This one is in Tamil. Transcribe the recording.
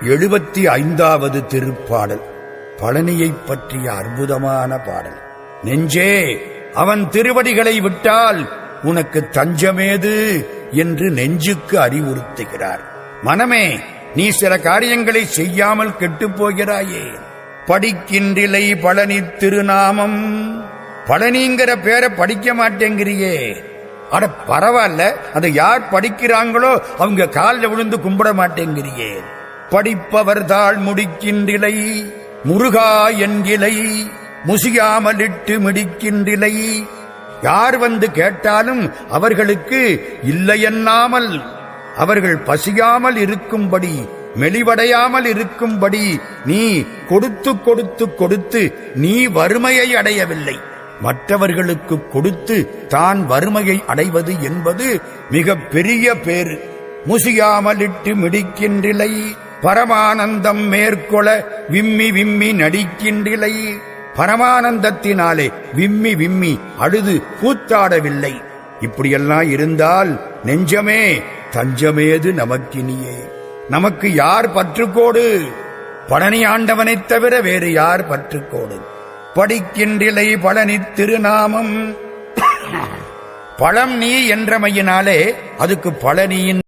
எழுபத்தி ஐந்தாவது திருப்பாடல். பழனியைப் பற்றிய அற்புதமான பாடல். நெஞ்சே அவன் திருவடிகளை விட்டால் உனக்கு தஞ்சமேது? என்று நெஞ்சுக்கு அறிவுறுத்துகிறார். மனமே நீ சில காரியங்களை செய்யாமல் கெட்டுப்போகிறாயே படிக்கின்றிலை பழனி திருநாமம். பழனிங்கிற பேரை படிக்க மாட்டேங்கிறியே. அட பரவாயில்ல அதை யார் படிக்கிறாங்களோ அவங்க காலில் விழுந்து கும்பிட மாட்டேங்கிறியே. படிப்பவர் தாள் முடிக்கின்றிலை முருகா என்கிலை முசியாமலிட்டு மிடிக்கின்றிலை. யார் வந்து கேட்டாலும் அவர்களுக்கு இல்லையென்னாமல் அவர்கள் பசியாமல் இருக்கும்படி மெலிவடையாமல் இருக்கும்படி நீ கொடுத்து கொடுத்து கொடுத்து நீ வறுமையை அடையவில்லை. மற்றவர்களுக்கு கொடுத்து தான் வறுமையை அடைவது என்பது மிக பெரிய பேரு முசியாமலிட்டு மிடிக்கின்றிலை பரமானந்தம் மேற்கொள விம்மி விம்மி நடிக்கின்றிலை. பரமானந்தத்தினாலே விம்மி விம்மி அழுது கூத்தாடவில்லை. இப்படியெல்லாம் இருந்தால் நெஞ்சமே தஞ்சமேது நமக்கினியே. நமக்கு யார் பற்றுக்கோடு? பழனி ஆண்டவனைத் தவிர வேறு யார் பற்றுக்கோடு? படிக்கின்றிலை பழனி திருநாமம். பழம் நீ என்றமையினாலே அதுக்கு பழனியின்